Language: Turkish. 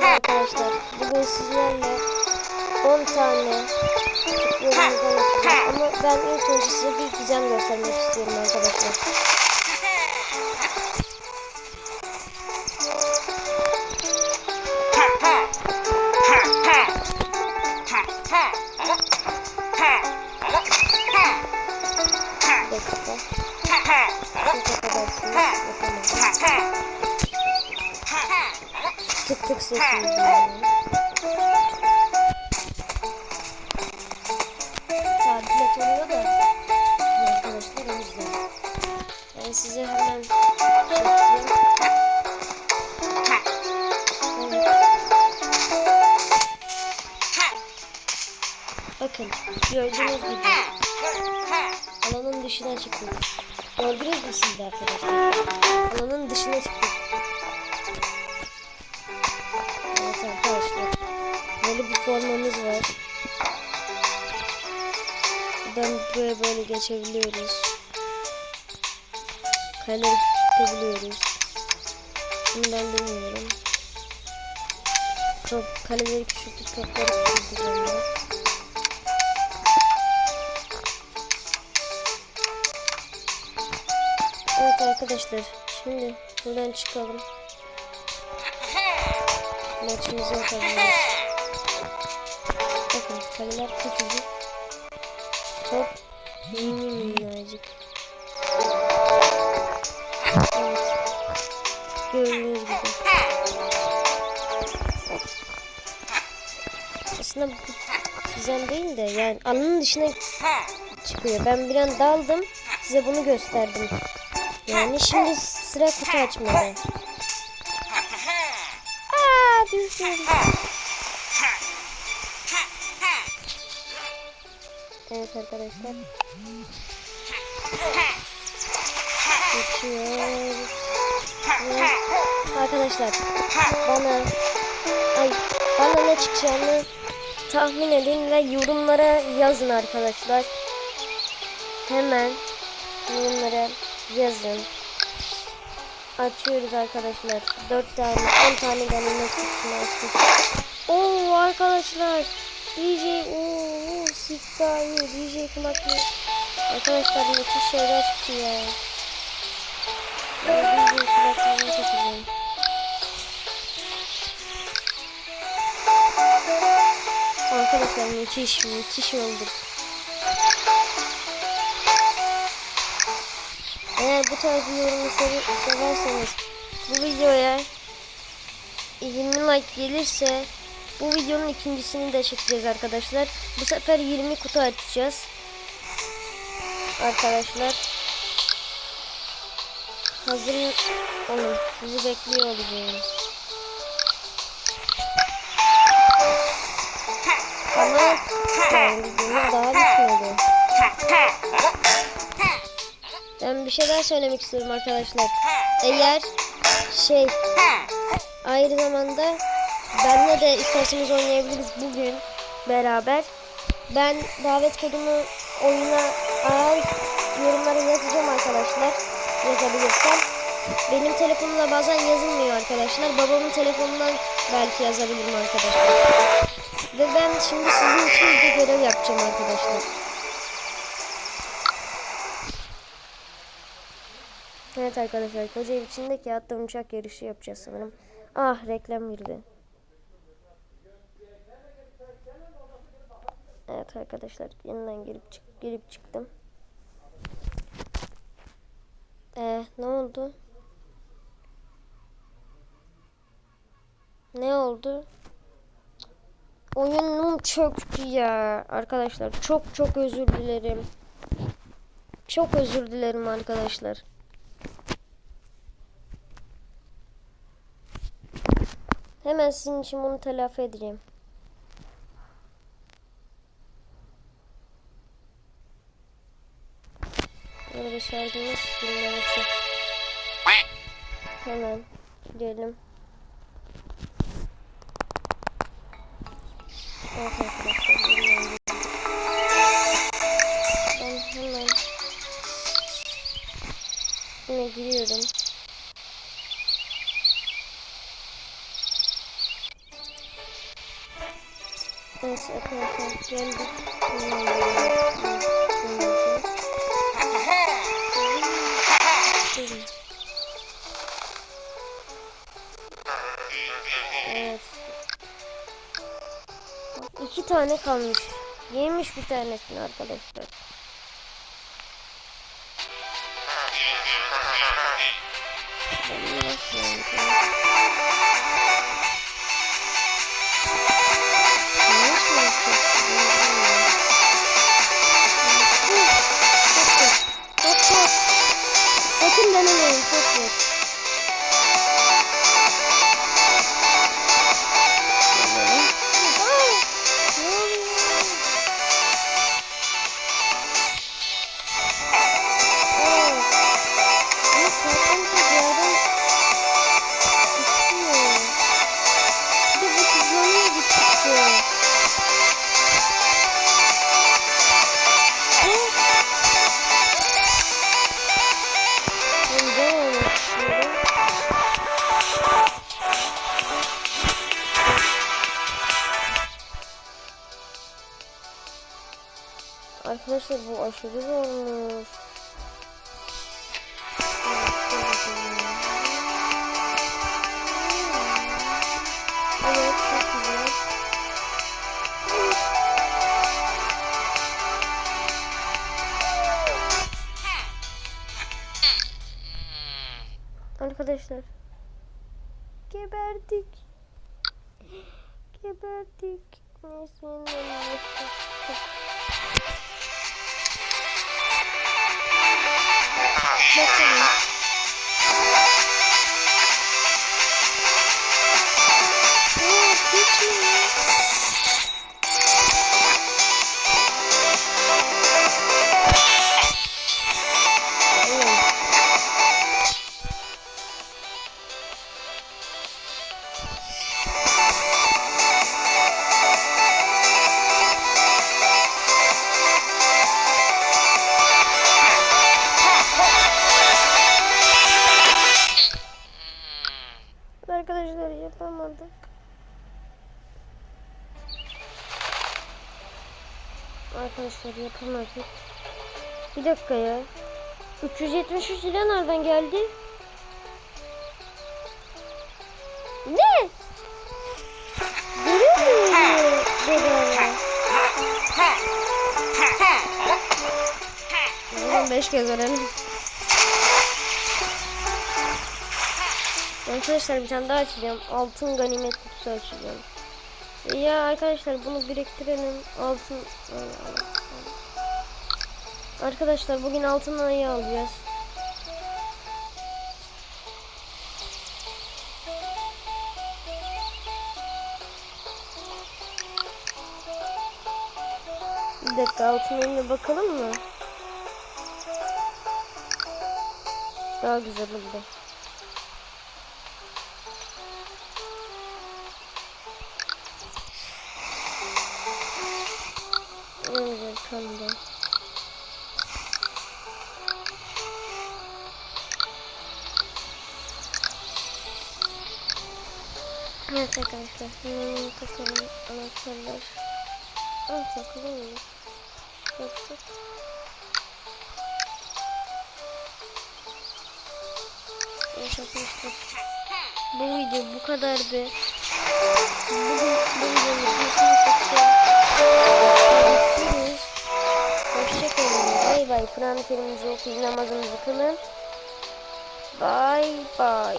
Merhaba arkadaşlar. Bugün sizlerle 10 tane açacağım. Ama ben ilk önce size bir gizem göstermek istiyorum arkadaşlar. Sesini duyuyorum. Tablet oluyor da arkadaşlar o yüzden. Ben size hemen. Bakın gördüğünüz gibi alanın dışına çıktık. Gördünüz mü siz de arkadaşlar? Alanın dışına çıktık. Böyle bir formamız var. Buradan buraya böyle geçebiliyoruz. Kaleleri tutabiliyoruz. Bunu ben bilmiyorum. Top, kaleleri küçültüp topları ben. Evet arkadaşlar. Şimdi buradan çıkalım. Maçımızı yapabiliriz. Küçücük. Top mini minnacık. Evet. Gördüğünüz gibi. Aslında bu güzel değil de yani alanın dışına çıkıyor. Ben bir an daldım. Size bunu gösterdim. Yani şimdi sıra kutu açmada. Evet arkadaşlar. Geçiyoruz. Arkadaşlar bana ay bana ne çıkacağını tahmin edin ve yorumlara yazın arkadaşlar. Hemen yorumlara yazın. Açıyoruz arkadaşlar. 4 tane 10 tane deneme kutusunu açtık. Oo arkadaşlar. DJ ooo Siftahı DJ kulaklığı. Arkadaşlar müthiş şeyler çıktı ya. Ben DJ kulaklığını çekeceğim. Arkadaşlar müthiş müthiş olduk. Eğer bu tarz bir yorumu sev- severseniz bu videoya 20 like gelirse bu videonun ikincisini de çekeceğiz arkadaşlar. Bu sefer 20 kutu açacağız. Arkadaşlar. Hazır olun. Bizi bekliyor olacağız. Ama yani videomuz daha bitmedi. Ben bir şey daha söylemek istiyorum arkadaşlar. Eğer şey aynı zamanda benle de isterseniz oynayabiliriz bugün beraber. Ben davet kodumu oyuna al yorumlara yazacağım arkadaşlar. Yazabilirsem. Benim telefonumla bazen yazılmıyor arkadaşlar. Babamın telefonundan belki yazabilirim arkadaşlar. Ve ben şimdi sizin için bir görev yapacağım arkadaşlar. Evet arkadaşlar Kocaeli içinde kağıtta uçak yarışı yapacağız sanırım. Ah reklam girdi. Evet arkadaşlar yeniden gelip çık gelip çıktım. Ee, ne oldu? Ne oldu? Oyunum çöktü ya. Arkadaşlar çok çok özür dilerim. Çok özür dilerim arkadaşlar. Hemen sizin için bunu telafi edeceğim. Burada şarjımız dinlemesi. Hemen gidelim. Evet arkadaşlar. dinleyelim. Ben hemen yine giriyorum. Evet arkadaşlar geldik. Evet. Tane kalmış. Yemiş bir tanesini arkadaşlar. Arkadaşlar bu aşırı zormuş. Arkadaşlar. Geberdik. Geberdik. Neyse. Bakalım. Arkadaşlar yapamadık. Arkadaşlar yapamadık. Bir dakika ya. 373 lira nereden geldi? Ne? Görüyor musun? Bedava. Buradan 5 kez öğrenelim. Arkadaşlar bir tane daha açacağım. Altın ganimet kutusu açacağım. Ya arkadaşlar bunu biriktirelim. Altın Arkadaşlar bugün altın ayı alacağız. Bir dakika altın ayına bakalım mı? Daha güzel oldu. Tamam. Evet arkadaşlar. Hmm, takalım anahtarlar. Ah takalım mı? Yoksa. Arkadaşlar. Bu video bu kadardı. Bugün bu videonun bitmesini çekeceğim. Bay. Kur'an-ı Kerim'imizi okuyun. Namazınızı kılın. Bay bay.